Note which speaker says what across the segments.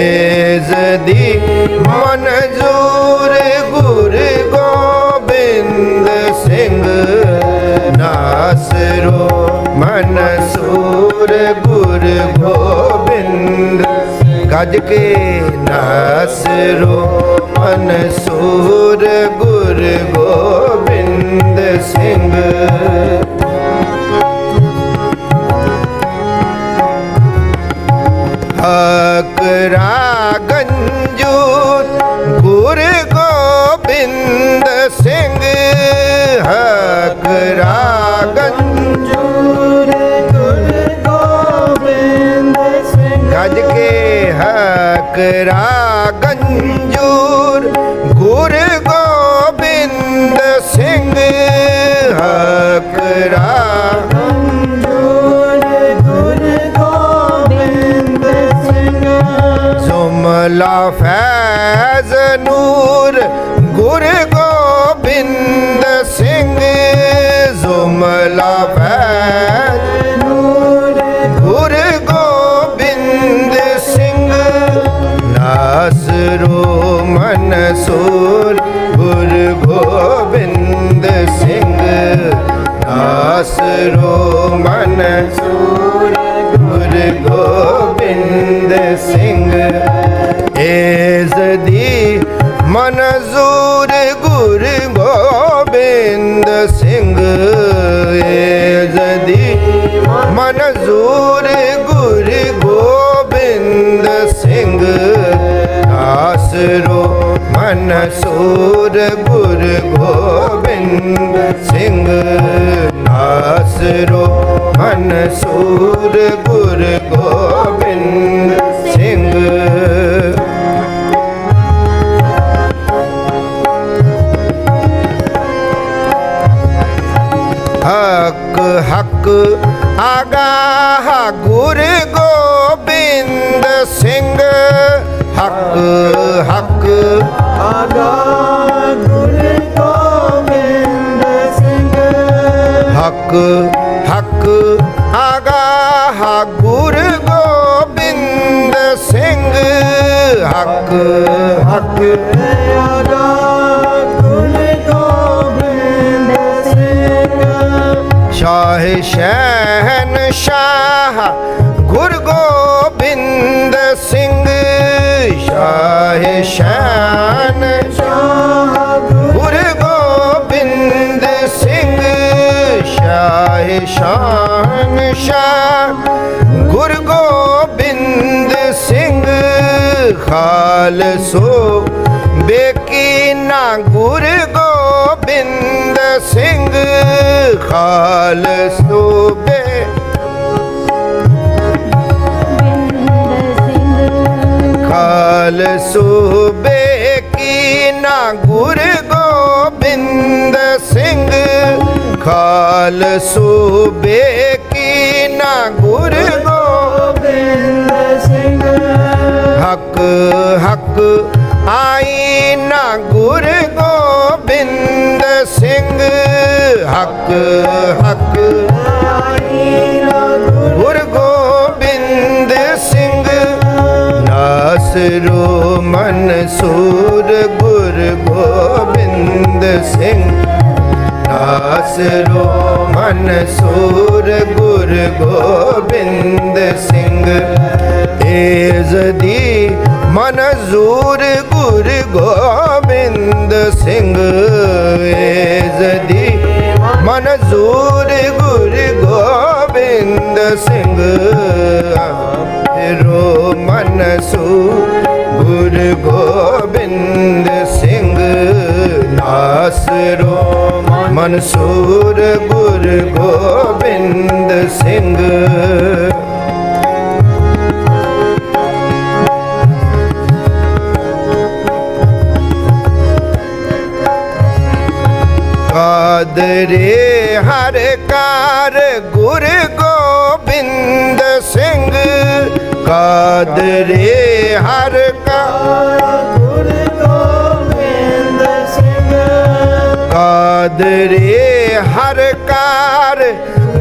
Speaker 1: ਏਜ਼ਦੀ ਮਨਜੂਰ ਗੁਰ ਗੋਬਿੰਦ ਸਿੰਘ ਨਾਸਰੋ ਮਨਸੂਰ ਗੁਰ ਗੋਬਿੰਦ ਗੱਜ ਕੇ ਨਾਸਰੋ ਮਨਸੂਰ ਗੁਰ ਗੋਬਿੰਦ ਸਿੰਘ ਜ਼ੁਮਲਾ ਫੈਜ਼ ਨੂਰ ਗੁਰ ਮਨਜ਼ੂਰ ਗੁਰ ਗੋਬਿੰਦ ਸਿੰਘ ਏਜ਼ਦੀ ਮਨਜ਼ੂਰ ਗੁਰ ਗੋਬਿੰਦ ਸਿੰਘ ਆਸਰੋ। ਮਨਸੂਰ ਗੁਰ ਗੋਬਿੰਦ ਹਕ ਹਕ ਆਗਾਹ ਗੁਰ ਗੋਬਿੰਦ ਸਿੰਘ। ਹਕ ਹਕ
Speaker 2: ਆਗਾ ਗੁਰ ਗੋਬਿੰਦ ਸਿੰਘ।
Speaker 1: ਹਕ ਹਕ ਆਗਾਹ ਗੁਰ ਗੋਬਿੰਦ ਸਿੰਘ। ਹਕ ਹਕ ਸ਼ਾਨ ਸ਼ਾਹ ਗੁਰ ਗੋਬਿੰਦ ਸਿੰਘ ਖਾਲਸੋ, ਬੇਕੀ ਨਾ ਗੁਰ ਗੋਬਿੰਦ ਸਿੰਘ ਖਾਲਸੋ, ਬੇ ਖਾਲਸੋ, ਬੇਕੀ ਨਾ ਗੁਰ ਗੋਬਿੰਦ ਸਿੰਘ ਖਾਲਸੂਬੇ ਗੁਰ
Speaker 2: ਗੋਬਿੰਦ ਸਿੰਘ।
Speaker 1: ਹਕ ਹਕ ਆਈ ਨਾ ਗੁਰ ਗੋਬਿੰਦ ਸਿੰਘ। ਹਕ ਹਕ
Speaker 2: ਆਈ ਨਾ ਗੁਰ
Speaker 1: ਗੋਬਿੰਦ ਸਿੰਘ। ਨਾਸਰੋ ਮਨਸੂਰ ਗੁਰ ਗੋਬਿੰਦ ਸਿੰਘ। ਨਾਸਰੋ ਮਨਸੂਰ ਗੁਰ ਗੋਬਿੰਦ ਸਿੰਘ ਏਜ਼ ਦੀ ਮਨਜ਼ੂਰ ਗੁਰ ਗੋਬਿੰਦ ਸਿੰਘ ਏਜ਼ ਦੀ ਮਨਜ਼ੂਰ ਗੁਰ ਗੋਬਿੰਦ ਸਿੰਘ ਰੋ ਮਨਸੂਰ ਗੁਰ ਗੋਬਿੰਦ ਸਿੰਘ ਨਾਸਰੋ ਮਨਸੂਰ ਗੁਰ ਗੋਬਿੰਦ ਸਿੰਘ। ਕਾਦਰੇ ਹਰ ਕਾਰ ਗੁਰ ਗੋਬਿੰਦ ਸਿੰਘ। ਕਾਦਰੇ ਹਰ ਕਾਦਰੇ ਹਰ ਕਾਰ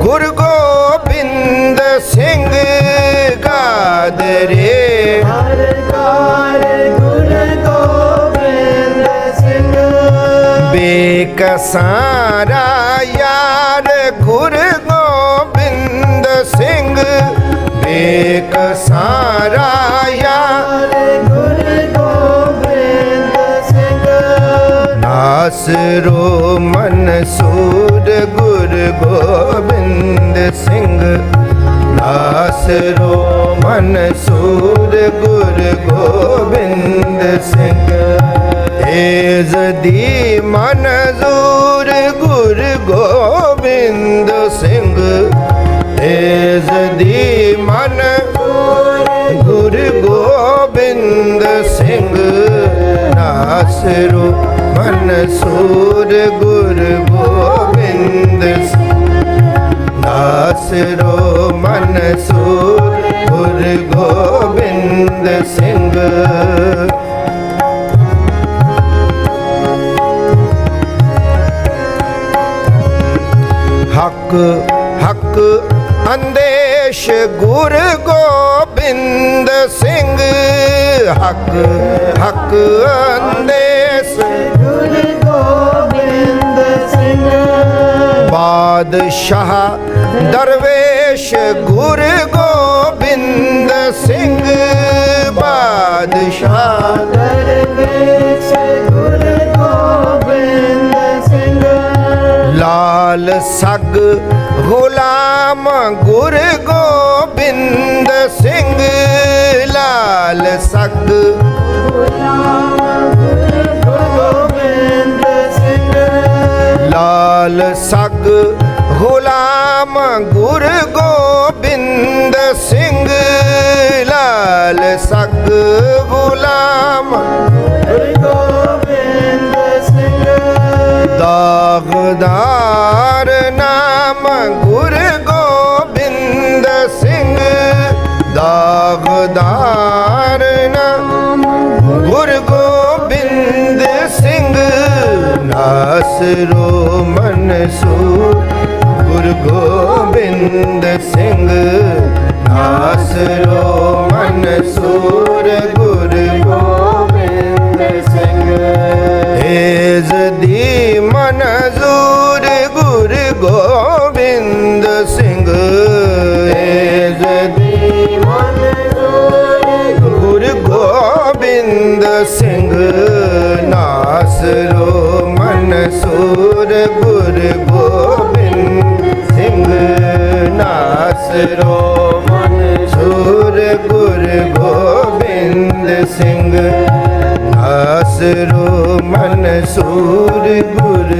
Speaker 1: ਗੁਰ ਗੋਬਿੰਦ ਸਿੰਘ। ਕਾਦਰੇ
Speaker 2: ਹਰ ਕਾਰ ਗੁਰ ਗੋਬਿੰਦ ਸਿੰਘ।
Speaker 1: ਬੇਕਸਾਰਾ ਯਾਰ ਗੁਰ ਗੋਬਿੰਦ ਸਿੰਘ। ਬੇਕਸਾਰਾ ਯਾਰ ਨਾਸਰੋ ਮਨਸੂਰ ਗੁਰ ਗੋਬਿੰਦ ਸਿੰਘ ਨਾਸਰੋ ਮਨਸੂਰ ਗੁਰ ਗੋਬਿੰਦ ਸਿੰਘ ਏਜ਼ ਦੀ ਮਨਜ਼ੂਰ ਗੁਰ ਗੋਬਿੰਦ ਸਿੰਘ ਏਜ਼ ਦੀ ਮਨ ਗੁਰ ਗੋਬਿੰਦ ਸਿੰਘ ਨਾਸਰੂ ਮਨ ਸੂਰ ਗੁਰ ਗੋਬਿੰਦ ਸਿੰਘ ਮਨ ਸੂਰ ਗੁਰ ਗੋਬਿੰਦ ਸਿੰਘ। ਹਕ, ਹੱਕ ਅੰਦੇਸ਼ ਗੁਰ ਗੋਬਿੰਦ ਸਿੰਘ। ਹਕ ਹਕ ਅੰਦੇਸ਼।
Speaker 2: ਗੁਰ ਗੋਬਿੰਦ ਸਿੰਘ।
Speaker 1: ਬਾਦਸ਼ਾਹ ਦਰਵੇਸ਼ ਗੁਰ ਗੋਬਿੰਦ ਸਿੰਘ। ਬਾਦਸ਼ਾਹ
Speaker 2: ਦਰਵੇਸ਼ ਗੁਰ ਗੋਬਿੰਦ ਸਿੰਘ।
Speaker 1: ਲਾਲ ਸਗ ਗੁਲਾਮ ਗੁਰ ਗੋਬਿੰਦ ਸਿੰਘ। ਲਾਲ ਸਗ
Speaker 2: ਗੋਬਿੰਦ ਸਿੰਘ
Speaker 1: ਲਾਲ ਸਗ ਗੁਲਾਮ ਗੁਰ ਗੋਬਿੰਦ ਸਿੰਘ। ਲਾਲ ਸਗ ਗੁਲਾਮ
Speaker 2: ਗੁਰ ਗੋਬਿੰਦ ਸਿੰਘ
Speaker 1: ਦਾਗਦਾਰ ਨਾਮ ਗੁਰ ਦਾਗਦਾਰ ਨਾਮ ਗੁਰ ਗੋਬਿੰਦ ਸਿੰਘ ਨਾਸਰੋ ਮਨਸੂਰ ਗੁਰ ਗੋਬਿੰਦ ਸਿੰਘ ਨਾਸਰੋ ਮਨਸੂਰ ਗੁਰ ਗੋਬਿੰਦ ਸਿੰਘ ਏਜ਼ ਦੀ ਗੁਰ ਗੋਬਿੰਦ ਸਿੰਘ ਨਾਸਰੋ ਮਨਸੂਰ ਗੁਰ ਗੋਬਿੰਦ ਸਿੰਘ ਨਾਸਰੋ ਮਨਸੂਰ ਗੁਰ ਗੋਬਿੰਦ ਸਿੰਘ ਨਾਸਰੋ ਮਨਸੂਰ ਗੁਰ